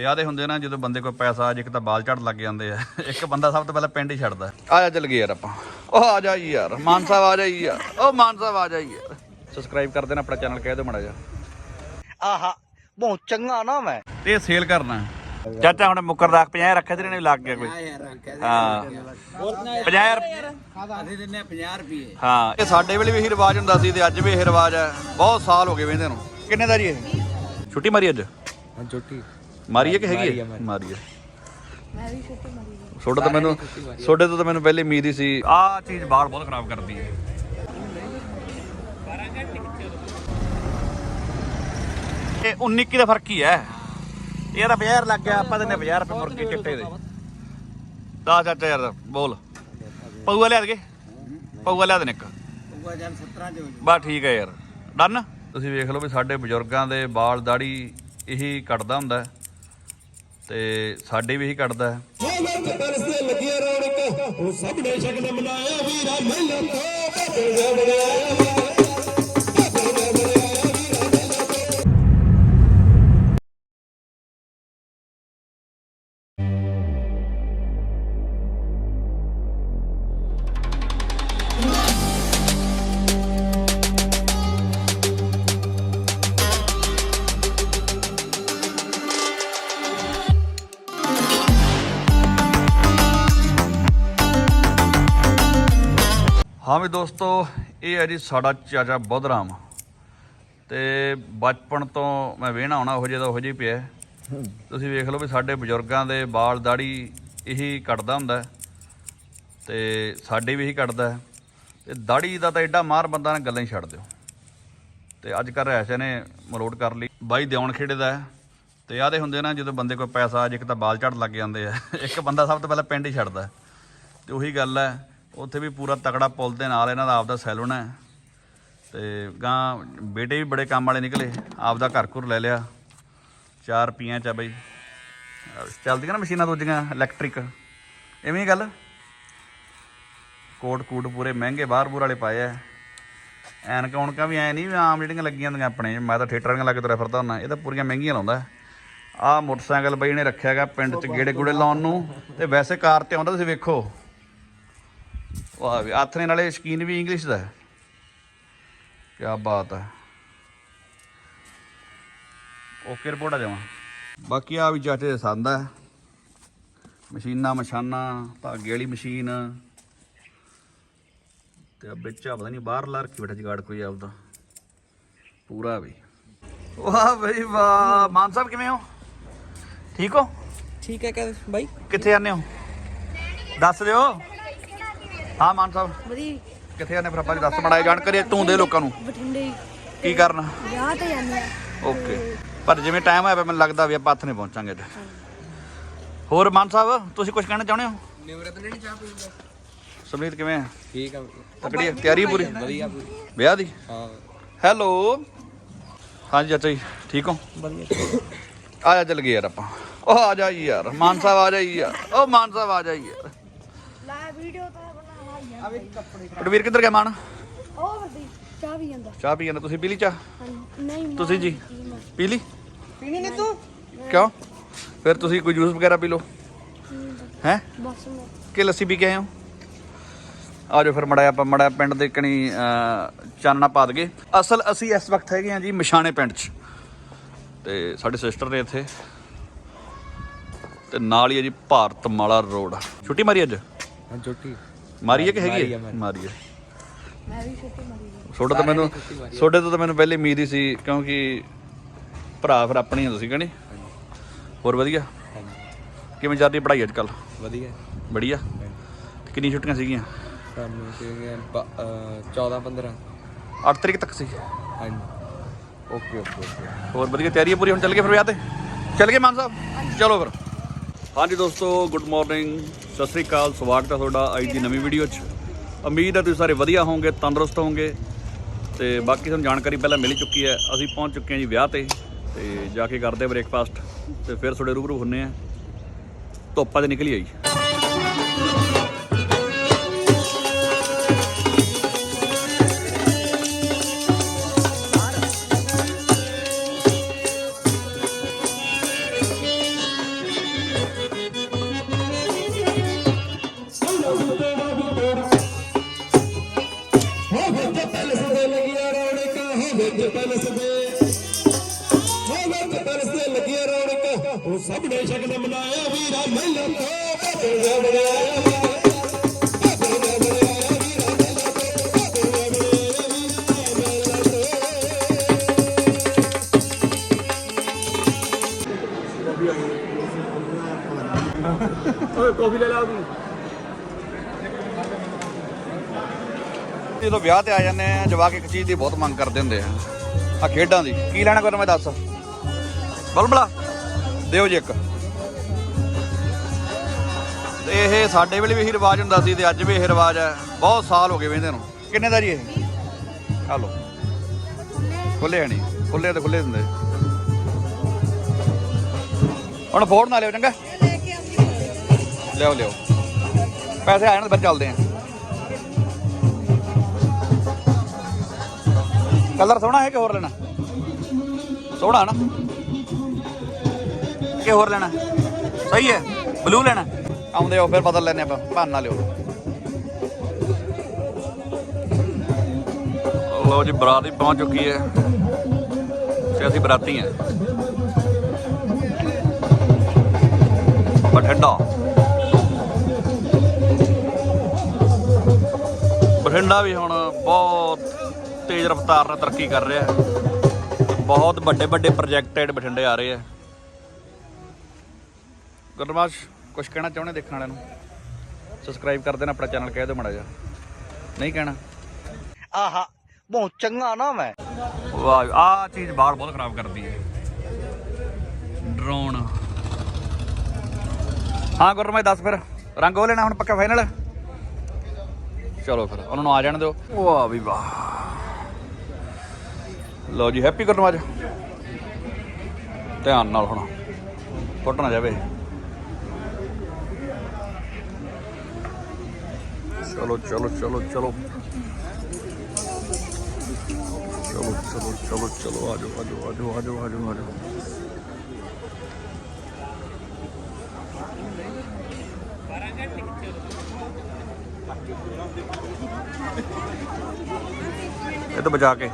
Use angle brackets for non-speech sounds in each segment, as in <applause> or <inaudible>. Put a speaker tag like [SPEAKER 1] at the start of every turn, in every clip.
[SPEAKER 1] ਤੇ ਆਦੇ ਹੁੰਦੇ ਨਾ ਜਦੋਂ ਬੰਦੇ ਕੋਲ ਪੈਸਾ ਆ ਜੇ ਇੱਕ ਤਾਂ ਬਾਲ ਝੜ ਲੱਗ ਜਾਂਦੇ ਆ। <laughs> ਇੱਕ ਬੰਦਾ ਸਭ ਤੋਂ ਪਹਿਲਾਂ ਪਿੰਡ ਹੀ ਛੱਡਦਾ। ਆ ਜਾ ਚੱਲ ਗਏ ਯਾਰ ਆਪਾਂ। ਉਹ ਆ ਜਾ ਯਾਰ ਮਾਨ ਸਾਹਿਬ ਆ ਜਾਈ ਯਾਰ। ਉਹ ਮਾਨ ਸਾਹਿਬ ਆ ਜਾਈ ਯਾਰ। ਸਬਸਕ੍ਰਾਈਬ ਕਰ ਦੇਣਾ ਆਪਣਾ ਚੈਨਲ ਕਹਿ ਦਿਓ ਮੜਾ ਜਾ
[SPEAKER 2] ਆਹਾ ਬਹੁਤ ਚੰਗਾ ਨਾ ਮੈਂ।
[SPEAKER 1] ਤੇ ਸੇਲ ਕਰਨਾ। ਚਾਚਾ ਹੁਣ ਮੁੱਕਰ ਰੱਖ 50 ਰੱਖਿਆ ਤੇਰੇ ਨੇ ਲੱਗ ਗਿਆ ਕੋਈ। ਹਾਂ। 50 ਰੁਪਏ
[SPEAKER 2] ਅਸੀਂ ਦਿੰਨੇ 50 ਰੁਪਏ।
[SPEAKER 1] ਹਾਂ। ਇਹ ਸਾਡੇ ਵੇਲੇ ਵੀ ਇਹੀ ਰਿਵਾਜ ਹੁੰਦਾ ਸੀ ਤੇ ਅੱਜ ਵੀ ਇਹ ਰਿਵਾਜ ਹੈ। ਬਹੁਤ ਸਾਲ ਹੋ ਗਏ ਵੇਂਦੇ ਨੂੰ। ਕਿੰਨੇ ਦਾ ਜੀ ਇਹ? ਛੁੱਟੀ ਮਾਰੀ ਅੱਜ?
[SPEAKER 2] ਹਾਂ ਛੋਟੀ।
[SPEAKER 1] ਮਾਰੀ ਹੈ ਕਿ ਹੈਗੀ ਹੈ? ਮਾਰੀ ਹੈ ਛੋਟਾ ਤਾਂ ਮੈਨੂੰ ਛੋਟੇ ਤੋਂ ਤਾਂ ਮੈਨੂੰ ਪਹਿਲੇ ਉਮੀਦ ਹੀ ਸੀ ਆਹ ਚੀਜ਼ ਬਾਲ ਬਹੁਤ ਖਰਾਬ ਕਰਦੀ ਹੈ। ਇਹ 19 ਕੀ ਦਾ ਫ਼ਰਕ ਹੀ ਹੈ। ਇਹ ਤਾਂ 50 ਲੱਗ ਗਿਆ ਆਪਾਂ ਦਿੰਨੇ 50 ਰੁਪਏ ਮੁਰਗੀ ਚਿੱਟੇ ਦੇ। ਦਾ ਚਾਚਾ ਯਾਰ ਬੋਲ। ਪਊਆ ਲਿਆ ਦੇ ਪਊਆ ਲਿਆ ਦੇ ਇੱਕ
[SPEAKER 2] ਉਹ ਜਨ 17 ਦੇ
[SPEAKER 1] ਬਸ ਠੀਕ ਹੈ ਯਾਰ। ਡਨ? ਤੁਸੀਂ ਵੇਖ ਲਓ ਵੀ ਸਾਡੇ ਬਜ਼ੁਰਗਾਂ ਦੇ ਵਾਲ ਦਾੜੀ ਇਹੀ ਕੱਟਦਾ ਹੁੰਦਾ ਹੈ। ਤੇ ਸਾਡੇ ਵੀ ਇਹੀ ਕੱਟਦਾ ਹੈ।
[SPEAKER 3] ਰੌਣਕ ਉਹ ਸਭ ਨੇ ਸ਼ਗਨ ਮਨਾਇਆ, ਵੀਰਾ ਮਹਿਲਾਂ ਤੋਂ। ਬਦਲ ਬਣਾਇਆ
[SPEAKER 1] ਹਾਂ ਵੀ ਦੋਸਤੋ, ਇਹ ਹੈ ਜੀ ਸਾਡਾ ਚਾਚਾ ਬੁੱਧਰਾਮ ਤੇ ਬਚਪਨ ਤੋਂ ਮੈਂ ਵੇਹਣਾ ਆਉਣਾ ਉਹ ਜਿਹਦਾ ਉਹ ਜਿਹੀ ਪਿਆ ਤੁਸੀਂ ਵੇਖ ਲਓ ਵੀ ਸਾਡੇ ਬਜ਼ੁਰਗਾਂ ਦੇ ਵਾਲ ਦਾੜੀ ਇਹੀ ਕੱਟਦਾ ਹੁੰਦਾ ਹੈ। ਤੇ ਸਾਡੇ ਵੀ ਇਹੀ ਕੱਟਦਾ ਹੈ। ਤੇ ਦਾੜੀ ਦਾ ਤਾਂ ਐਡਾ ਮਾਰ ਬੰਦਾ ਨੇ ਗੱਲਾਂ ਹੀ ਛੱਡ ਦਿਓ। ਤੇ ਅੱਜ ਕੱਲ੍ਹ ਐਸੇ ਨੇ ਮਲੋਟ ਕਰ ਲਈ। ਬਾਈ ਦਿਉਣ ਖੇੜੇ ਦਾ ਹੈ। ਤੇ ਆਦੇ ਹੁੰਦੇ ਨਾ, ਜਦੋਂ ਬੰਦੇ ਕੋਈ ਪੈਸਾ ਆ ਜੇ ਇੱਕ ਤਾਂ ਬਾਲ ਝੜ ਲੱਗ ਜਾਂਦੇ ਆ। ਇੱਕ ਬੰਦਾ ਸਭ ਤੋਂ ਪਹਿਲਾਂ ਪਿੰਡ ਹੀ ਛੱਡਦਾ ਹੈ। ਤੇ ਉਹੀ ਗੱਲ ਹੈ ਉੱਥੇ ਵੀ ਪੂਰਾ ਤਕੜਾ ਪੁਲ ਦੇ ਨਾਲ ਇਹਨਾਂ ਦਾ ਆਪਦਾ ਸੈਲੂਨ ਹੈ। ਤੇ ਗਾਂ ਬੇਟੇ ਵੀ ਬੜੇ ਕੰਮ ਵਾਲੇ ਨਿਕਲੇ, ਆਪਦਾ ਘਰ ਘੁਰ ਲੈ ਲਿਆ। ਚਾਰ ਪੀਆਂ ਚ ਆ ਬਈ। ਚੱਲਦੀਆਂ ਨਾ ਮਸ਼ੀਨਾਂ ਦੂਜੀਆਂ ਇਲੈਕਟ੍ਰਿਕ ਐਵੇਂ ਹੀ ਗੱਲ। ਕੋਟ ਕੂਟ ਪੂਰੇ ਮਹਿੰਗੇ, ਬਾਹਰ ਬੂਰ ਵਾਲੇ ਪਾਏ ਆ। ਐਨਕਾਂ ਉਣਕਾਂ ਵੀ ਐ ਨਹੀਂ ਵੀ ਆਮ ਜਿਹੜੀਆਂ ਲੱਗੀਆਂ ਹੁੰਦੀਆਂ ਆਪਣੇ, ਮੈਂ ਤਾਂ ਥੀਏਟਰਾਂ ਦੀਆਂ ਲਾ ਕੇ ਤੁਰਿਆ ਫਿਰਦਾ ਹੁੰਦਾ, ਇਹ ਤਾਂ ਪੂਰੀਆਂ ਮਹਿੰਗੀਆਂ ਲਾਉਂਦਾ। ਆਹ ਮੋਟਰਸਾਈਕਲ ਬਈ ਨੇ ਰੱਖਿਆ ਹੈਗਾ ਪਿੰਡ 'ਚ ਗੇੜੇ ਗੂੜੇ ਲਾਉਣ ਨੂੰ, ਤੇ ਵੈਸੇ ਕਾਰ ਤੇ ਆਉਂਦਾ ਤੁਸੀਂ ਵੇਖੋ। ਵਾਹ ਵੀ ਆਥਰੇ ਨਾਲੇ ਸ਼ਕੀਨ ਵੀ ਇੰਗਲਿਸ਼ ਦਾ। ਹੈ ਕੀ ਬਾਤ ਹੈ। ਓਕੇ ਰਿਪੋਰਟ ਆ ਜਾਵਾਂ? ਬਾਕੀ ਆ ਵੀ ਚਾਚੇ ਦੇ ਸੰਦ ਹੈ ਮਸ਼ੀਨਾਂ ਮਸ਼ਾਨਾਂ ਧਾਗੇ ਵਾਲੀ ਮਸ਼ੀਨ। ਤੇ ਆ ਵਿੱਚ ਆ ਪਤਾ ਨਹੀਂ ਬਾਹਰ ਲਾ ਰੱਖੀ ਬੈਠਾ ਜਗਾੜ ਕੋਈ ਆਪਦਾ। ਪੂਰਾ ਵੀ। ਵਾਹ ਬਈ ਵਾਹ। ਮਾਨ ਸਾਹਿਬ ਕਿਵੇਂ ਹੋ? ਠੀਕ ਹੋ?
[SPEAKER 4] ਠੀਕ ਹੈ ਕਹ ਬਾਈ।
[SPEAKER 1] ਕਿੱਥੇ ਜਾਂਦੇ ਹੋ? ਦੱਸ ਦਿਓ। ਹਾਂ ਮਾਨ ਸਾਹਿਬ।
[SPEAKER 4] ਵਧੀਆ।
[SPEAKER 1] ਕਿੱਥੇ ਜਾਂਦੇ ਫਿਰ ਆਪਾਂ ਜੀ? ਦੱਸ ਮੜਾਏ ਜਾਣਕਾਰੀ ਤੂੰ ਦੇ ਲੋਕਾਂ ਨੂੰ।
[SPEAKER 4] ਬਠਿੰਡੇ।
[SPEAKER 1] ਕੀ ਕਰਨਾ?
[SPEAKER 4] ਵਿਆਹ ਤੇ ਜਾਂਦੇ ਆ।
[SPEAKER 1] ਓਕੇ। ਪਰ ਜਿਵੇਂ ਟਾਈਮ ਹੋਇਆ ਪਿਆ ਮੈਨੂੰ ਲੱਗਦਾ ਵੀ ਆਪਾਂ ਹੱਥ ਨਹੀਂ ਪਹੁੰਚਾਂਗੇ ਅੱਜ ਹੋਰ ਮਾਨ ਸਾਹਿਬ ਤੁਸੀਂ ਕੁਝ ਕਹਿਣਾ ਚਾਹੁੰਦੇ ਹੋ?
[SPEAKER 2] ਨਿਵਰਤ ਨੇ ਨਹੀਂ ਚਾਹ ਪੀਂਦਾ
[SPEAKER 1] ਸਮਰੀਤ ਕਿਵੇਂ ਹੈ
[SPEAKER 2] ਠੀਕ ਆ।
[SPEAKER 1] ਤਕੜੀ? ਤਿਆਰੀ ਪੂਰੀ?
[SPEAKER 2] ਵਧੀਆ ਪੂਰੀ।
[SPEAKER 1] ਵਿਆਹ ਦੀ?
[SPEAKER 2] ਹਾਂ।
[SPEAKER 1] ਹੈਲੋ। ਹਾਂਜੀ ਚਾਚਾ ਜੀ ਠੀਕ ਹੋ?
[SPEAKER 4] ਵਧੀਆ।
[SPEAKER 1] ਆ ਜਾ ਚੱਲ ਗਏ ਯਾਰ ਆਪਾਂ। ਉਹ ਆ ਜਾ ਯਾਰ। ਮਾਨ ਸਾਹਿਬ ਆ ਜਾਈ ਯਾਰ। ਉਹ ਮਾਨ ਸਾਹਿਬ ਆ ਜਾਈ ਯਾਰ।
[SPEAKER 4] ਲਾ ਵੀਡੀਓ ਤਾਂ
[SPEAKER 1] ਰਣਵੀਰ ਕਿੱਧਰ ਗਿਆ ਮਾਨ?
[SPEAKER 4] ਉਹ ਵਰਦੀ ਚਾਹ ਵੀ ਜਾਂਦਾ।
[SPEAKER 1] ਚਾਹ ਪੀ ਜਾਂਦਾ। ਤੁਸੀਂ ਪੀ ਲਈ ਚਾਹ?
[SPEAKER 4] ਹਾਂਜੀ। ਨਹੀਂ ਮੈਂ
[SPEAKER 1] ਤੁਸੀਂ ਜੀ?
[SPEAKER 4] ਪੀਤੀ ਮੈਂ।
[SPEAKER 1] ਪੀ ਲਈ?
[SPEAKER 4] ਪੀਣੀ ਨਹੀਂ ਤੂੰ?
[SPEAKER 1] ਕਿਉਂ? ਫਿਰ ਤੁਸੀਂ ਕੋਈ ਜੂਸ ਵਗੈਰਾ ਪੀ ਲਓ। ਹੈ?
[SPEAKER 4] ਬਸ ਮੈਂ।
[SPEAKER 1] ਕਿ ਲੱਸੀ ਪੀ ਕੇ ਆਏ ਹੋ? ਆ ਜਾਓ ਫਿਰ ਮੜਾ ਆਪਾਂ ਮੜਾ ਪਿੰਡ ਦੇ ਕਣੀ ਅਹ, ਚਾਨਣਾ ਪਾ ਦਗੇ ਅਸਲ ਅਸੀਂ ਇਸ ਵਕਤ ਹੈਗੇ ਆ ਜੀ ਮਸ਼ਾਣੇ ਪਿੰਡ 'ਚ। ਤੇ ਸਾਡੇ ਸਿਸਟਰ ਨੇ ਇੱਥੇ। ਤੇ ਨਾਲ ਹੀ ਹੈ ਜੀ ਭਾਰਤ ਮਾਲਾ ਰੋਡ। ਛੁੱਟੀ ਮਾਰੀ ਅੱਜ?
[SPEAKER 2] ਹਾਂ ਛੋਟੀ।
[SPEAKER 1] ਮਾਰੀ ਹੈ ਕਿ ਹੈਗੀ
[SPEAKER 2] ਮਾਰੀ
[SPEAKER 1] ਹੈ?
[SPEAKER 2] ਹੈ, ਮਾਰੀ।
[SPEAKER 1] ਮਾਰੀ ਹੈ
[SPEAKER 4] ਮੈਂ ਵੀ ਛੋਟੀ ਮਾਰੀ ਗਈ
[SPEAKER 1] ਛੋਟਾ ਤਾਂ ਮੈਨੂੰ ਛੋਟੇ ਤੋਂ ਤਾਂ ਮੈਨੂੰ ਪਹਿਲੇ ਉਮੀਦ ਹੀ ਸੀ ਕਿਉਂਕਿ ਭਰਾ ਫਿਰ ਆਪਣੀ ਹੀ ਤੁਸੀਂ ਕਹਿੰਦੇ ਹੋਰ ਵਧੀਆ?
[SPEAKER 2] ਹਾਂਜੀ।
[SPEAKER 1] ਕਿਵੇਂ ਚੱਲ ਰਹੀ ਪੜ੍ਹਾਈ ਅੱਜ ਕੱਲ
[SPEAKER 2] ਵਧੀਆ?
[SPEAKER 1] ਬੜੀਆ ਕਿੰਨੀ ਛੁੱਟੀਆਂ ਸੀਗੀਆਂ?
[SPEAKER 2] ਸਾਨੂੰ ਸੀਗੀਆਂ 14 15
[SPEAKER 1] 8 ਤਰੀਕ ਤੱਕ ਸੀ।
[SPEAKER 2] ਹਾਂਜੀ। Okay okay okay.
[SPEAKER 1] ਹੋਰ ਵਧੀਆ? ਤਿਆਰੀ ਪੂਰੀ ਹੁਣ ਚੱਲ ਗਏ ਫਿਰ ਵਿਆਹ ਤੇ? ਚੱਲ ਗਏ ਮਾਨ ਸਾਹਿਬ? ਚਲੋ ਫਿਰ। ਹਾਂਜੀ ਦੋਸਤੋ ਗੁੱਡ ਮਾਰਨਿੰਗ। ਸਤਿ ਸ੍ਰੀ ਅਕਾਲ, ਸਵਾਗਤ ਹੈ ਤੁਹਾਡਾ ਅੱਜ ਦੀ ਨਵੀਂ ਵੀਡੀਓ 'ਚ। ਉਮੀਦ ਹੈ ਤੁਸੀਂ ਸਾਰੇ ਵਧੀਆ ਹੋਵੋਗੇ, ਤੰਦਰੁਸਤ ਹੋਵੋਗੇ। ਤੇ ਬਾਕੀ ਤੁਹਾਨੂੰ ਜਾਣਕਾਰੀ ਪਹਿਲਾਂ ਮਿਲ ਚੁੱਕੀ ਹੈ, ਅਸੀਂ ਪਹੁੰਚ ਚੁੱਕੇ ਹਾਂ ਜੀ ਵਿਆਹ ਤੇ। ਤੇ ਜਾ ਕੇ ਕਰਦੇ ਬ੍ਰੇਕਫਾਸਟ ਤੇ ਫਿਰ ਤੁਹਾਡੇ ਰੂਬਰੂ ਹੁੰਨੇ ਆ ਧੁੱਪਾਂ 'ਚ ਨਿਕਲੀ ਆਈ।
[SPEAKER 3] ਵੀਰਾ ਤੋਂ ਦਾ ਬਣਾਇਆ ਤੋਂ ਮਹਿਲਾ ਤੋਂ
[SPEAKER 1] ਜਦੋਂ ਵਿਆਹ ਤੇ ਆ ਜਾਂਦੇ ਆ ਜਵਾਕ ਇੱਕ ਚੀਜ਼ ਦੀ ਬਹੁਤ ਮੰਗ ਕਰਦੇ ਹੁੰਦੇ ਆ। ਆ ਖੇਡਾਂ ਦੀ। ਕੀ ਲੈਣਾ ਕਰ ਮੈਂ ਦੱਸ? ਬਲਬਲਾ ਦਿਓ ਜੀ ਇੱਕ। ਤੇ ਇਹ ਸਾਡੇ ਵੇਲੇ ਵੀ ਇਹੀ ਰਿਵਾਜ ਹੁੰਦਾ ਸੀ ਤੇ ਅੱਜ ਵੀ ਇਹ ਰਿਵਾਜ ਹੈ। ਬਹੁਤ ਸਾਲ ਹੋ ਗਏ ਵੇਂਦੇ ਨੂੰ। ਕਿੰਨੇ ਦਾ ਜੀ ਇਹ? ਆ ਲਓ। ਖੁੱਲੇ ਨਹੀਂ ਖੁੱਲੇ ਤਾਂ ਖੁੱਲੇ ਦਿੰਦੇ। ਹੁਣ ਫੋੜ ਨਾ ਲਿਓ ਚੰਗਾ। ਲਿਓ ਲਿਓ ਪੈਸੇ ਆ ਜਾਣ ਤੇ ਫਿਰ ਚੱਲਦੇ ਆਂ। ਕਲਰ ਸੋਹਣਾ ਹੈ ਕਿ ਹੋਰ ਲੈਣਾ? ਸੋਹਣਾ ਨਾ। ਕਿ ਹੋਰ ਲੈਣਾ? ਸਹੀ ਹੈ। ਬਲੂ ਲੈਣਾ। ਆਉਂਦੇ ਹੋ ਫਿਰ ਬਦਲ ਲੈਨੇ ਆਪਾਂ ਨਾ ਲਿਓ ਲੋ ਜੀ ਬਰਾਤ ਵੀ ਪਹੁੰਚ ਚੁੱਕੀ ਹੈ ਤੇ ਅਸੀਂ ਬਰਾਤੀ ਹਾਂ ਬਠਿੰਡਾ ਬਠਿੰਡਾ ਵੀ ਹੁਣ ਬਹੁਤ ਤੇਜ਼ ਰਫ਼ਤਾਰ ਨਾਲ ਤਰੱਕੀ ਕਰ ਰਿਹਾ ਹੈ ਬਹੁਤ ਵੱਡੇ ਵੱਡੇ ਪ੍ਰੋਜੈਕਟ ਬਠਿੰਡੇ ਆ ਰਹੇ ਆ ਗੁਰਮਾਸ਼ ਕੁਝ ਕਹਿਣਾ ਚਾਹੁੰਦੇ ਦੇਖਣ ਵਾਲਿਆਂ ਨੂੰ? ਸਬਸਕ੍ਰਾਈਬ ਕਰ ਦੇਣਾ ਆਪਣਾ ਚੈਨਲ ਕਹਿ ਦਿਓ ਮੜਾ ਜਾ ਨਹੀਂ ਕਹਿਣਾ?
[SPEAKER 5] ਆਹਾ ਬਹੁਤ ਚੰਗਾ ਨਾ ਮੈਂ।
[SPEAKER 1] ਵਾਹ ਆ ਚੀਜ਼ ਬਾਹਰ ਬਹੁਤ ਖਰਾਬ ਕਰਦੀ ਹੈ। ਡਰੋਨ। ਹਾਂ ਗੁਰਮਾਸ਼ ਦੱਸ ਫਿਰ। ਰੰਗ ਉਹ ਲੈਣਾ ਹੁਣ ਪੱਕਾ ਫਾਈਨਲ ਚਲੋ ਫਿਰ ਉਹਨਾਂ ਨੂੰ ਆ ਜਾਣ ਦਿਓ। ਵਾਹ ਵੀ ਵਾਹ। ਲਓ ਜੀ ਹੈਪੀ ਗੁਰਮਾਜ ਧਿਆਨ ਨਾਲ ਹੁਣ। ਫੁੱਟ ਨਾ ਜਾਵੇ। ਚਲੋ ਚਲੋ ਚਲੋ ਚਲੋ। ਚਲੋ ਚਲੋ ਚਲੋ ਚਲੋ ਆਜੋ ਆਜੋ ਆਜੋ ਆਜੋ ਆਜੋ ਆਜੋ ਇਹ ਤਾਂ ਬਚਾ ਕੇ।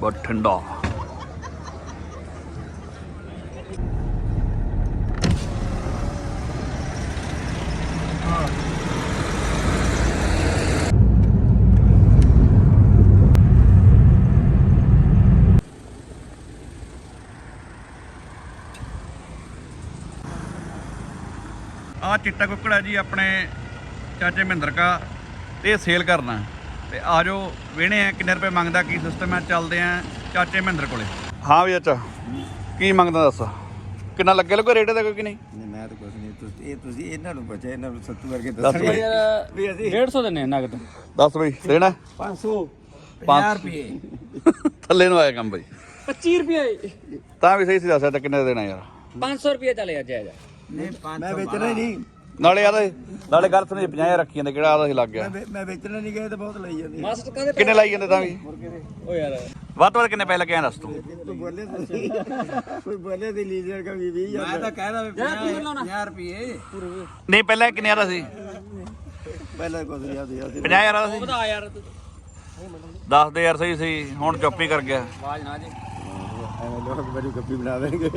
[SPEAKER 1] ਬਠਿੰਡਾ। ਆ ਚਿੱਟਾ ਕੁੱਕੜਾ ਜੀ ਆਪਣੇ ਚਾਚੇ ਮਹਿੰਦਰ ਕਾ ਤੇ ਇਹ ਸੇਲ ਕਰਨਾ। ਤੇ ਆ ਜਾਓ ਵੇਣੇ ਆ ਕਿੰਨੇ ਰੁਪਏ ਮੰਗਦਾ ਕੀ ਸਿਸਟਮ ਹੈ ਚੱਲਦੇ ਆ ਚਾਚੇ ਮਹਿੰਦਰ ਕੋਲੇ। ਹਾਂ ਵੀ ਅੱਛਾ ਕੀ ਮੰਗਦਾ ਦੱਸ? ਕਿੰਨਾ ਲੱਗੇ ਲੱਗੋ ਰੇਟ ਦਾ ਕੋਈ ਕਿ ਨਹੀਂ?
[SPEAKER 6] ਮੈਂ ਤਾਂ ਕੁਝ ਨਹੀਂ ਤੁਸੀਂ ਇਹ ਤੁਸੀਂ ਇਹਨਾਂ ਨੂੰ ਪੁੱਛਿਆ ਇਹਨਾਂ ਨੂੰ ਸੱਤੂ ਕਰਕੇ
[SPEAKER 1] ਦੱਸ
[SPEAKER 6] ਵੀ ਅਸੀਂ
[SPEAKER 5] 150 ਦਿੰਨੇ ਨਗਦ।
[SPEAKER 1] ਦੱਸ ਬਈ ਦੇਣਾ?
[SPEAKER 6] 500
[SPEAKER 1] 50
[SPEAKER 6] ਰੁਪਏ।
[SPEAKER 1] ਥੱਲੇ ਨੂੰ ਆਇਆ ਕੰਮ ਬਈ।
[SPEAKER 5] 25 ਰੁਪਏ।
[SPEAKER 1] ਤਾਂ ਵੀ ਸਹੀ ਸੀ ਦੱਸਿਆ ਤਾਂ ਕਿੰਨੇ ਦੇਣਾ ਯਾਰ?
[SPEAKER 5] 500 ਰੁਪਏ ਚੱਲੇ ਅੱਜ ਜਾ।
[SPEAKER 6] ਨਹੀਂ ਮੈਂ ਵੇਚਣਾ ਹੀ ਨਹੀਂ।
[SPEAKER 1] ਨਾਲੇ ਆਦਾ ਨਾਲੇ ਗੱਲ ਸੁਣੀ 50 ਲੱਖ ਜਾਂਦੇ ਕਿਹੜਾ ਆਦਾ ਸੀ ਲੱਗ ਗਿਆ।
[SPEAKER 6] ਮੈਂ ਮੈਂ ਵੇਚਣਾ ਨਹੀਂ ਗਏ ਤਾਂ ਬਹੁਤ ਲਈ ਜਾਂਦੇ
[SPEAKER 5] ਮਾਸਟਰ ਕਹਿੰਦੇ
[SPEAKER 1] ਕਿੰਨੇ ਲਾਈ ਜਾਂਦੇ ਤਾਂ ਵੀ?
[SPEAKER 5] ਓ ਯਾਰ।
[SPEAKER 1] ਵੱਧ ਤੋਂ ਵੱਧ ਕਿੰਨੇ ਪੈਸੇ ਲੱਗੇ ਆ ਦੱਸ ਤੂੰ?
[SPEAKER 6] ਤੂੰ ਬੋਲੇ ਕੋਈ ਬੋਲੇ ਤੇ ਲੀਜ਼ਰ ਕਾ ਵੀ 20000 ਮੈਂ ਤਾਂ ਕਹਿਦਾ 50 ਰੁਪਏ
[SPEAKER 1] ਨਹੀਂ ਪਹਿਲਾਂ ਕਿੰਨੇ ਆਦਾ ਸੀ?
[SPEAKER 6] ਪਹਿਲਾਂ ਕੁਝ ਨਹੀਂ ਆਦੀ ਆਦੀ
[SPEAKER 1] 50000 ਆਦਾ ਸੀ?
[SPEAKER 5] ਵਧਾ ਯਾਰ
[SPEAKER 1] ਦੱਸ ਦੇ ਯਾਰ ਸਹੀ ਸੀ ਹੁਣ ਚੁੱਪ ਹੀ ਕਰ ਗਿਆ।
[SPEAKER 5] ਆਵਾਜ਼ ਨਾ ਜੀ।
[SPEAKER 6] ਐਵੇਂ ਲੋਕ ਬੜੀ ਕੱਪੀ ਬਣਾ ਦੇਣਗੇ।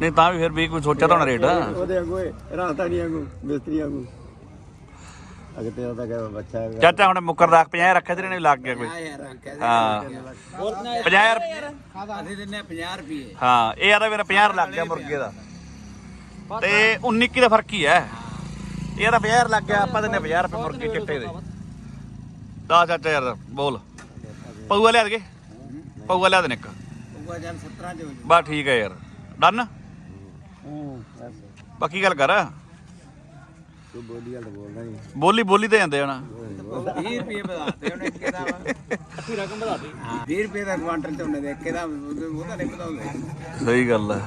[SPEAKER 1] ਨਹੀਂ ਤਾਂ ਵੀ ਫਿਰ ਵੀ ਕੋਈ ਸੋਚਿਆ ਤਾਂ ਹੋਣਾ ਰੇਟ।
[SPEAKER 6] ਉਹਦੇ ਰਾਤਾ ਨਹੀਂ ਵਾਂਗੂ ਮਿਸਤਰੀ ਵਾਂਗੂ ਅਗੇ ਤੇਰਾ ਤਾਂ ਕਹਿ ਬੱਚਾ ਹੈ
[SPEAKER 1] ਚਾਚਾ ਹੁਣ ਮੁੱਕਰ ਰੱਖ 50 ਰੱਖਿਆ ਤੇਰੇ ਨੇ ਲੱਗ ਗਿਆ ਕੋਈ। ਹਾਂ। 50000
[SPEAKER 6] ਅਸੀਂ ਦਿੰਨੇ 50 ਰੁਪਏ।
[SPEAKER 1] ਹਾਂ ਇਹ ਆਦਾ ਮੇਰਾ 50 ਲੱਗ ਗਿਆ ਮੁਰਗੇ ਦਾ। ਤੇ 19 ਕੀ ਦਾ ਫ਼ਰਕ ਹੀ ਹੈ। ਇਹ ਆਦਾ 50 ਲੱਗ ਗਿਆ ਆਪਾਂ ਦਿੰਨੇ 50 ਰੁਪਏ ਮੁਰਗੇ ਚਿੱਟੇ ਦੇ। ਦਾ ਚਾਚਾ ਯਾਰ ਬੋਲ। ਪਊਆ ਲਿਆ ਦੇ ਪਊਆ ਲਿਆ ਦੇ ਇੱਕ।
[SPEAKER 6] ਉਹ ਜਨ 17 ਚ ਹੋ
[SPEAKER 1] ਬਸ ਠੀਕ ਹੈ ਯਾਰ। ਡਨ? ਬਾਕੀ ਗੱਲ ਕਰ।
[SPEAKER 6] ਤੂੰ ਬੋਲੀ ਗੱਲ ਬੋਲਦਾ ਨਹੀਂ।
[SPEAKER 1] ਬੋਲੀ ਬੋਲੀ ਤੇ ਜਾਂਦੇ ਹਣਾ।
[SPEAKER 6] 20 ਰੁਪਏ ਵਧਾਤੇ ਉਹਨੇ ਇੱਕੇ ਦਾ ਅੱਛੀ ਰਕਮ ਵਧਾਤੀ। 20 ਰੁਪਏ ਦਾ ਕੁਆਂਟਲ ਤੇ ਉਹਨੇ ਦੇ ਇੱਕੇ ਦਾ ਉਹਦਾ ਨਹੀਂ ਵਧਾਉਂਦੇ।
[SPEAKER 1] ਸਹੀ ਗੱਲ ਹੈ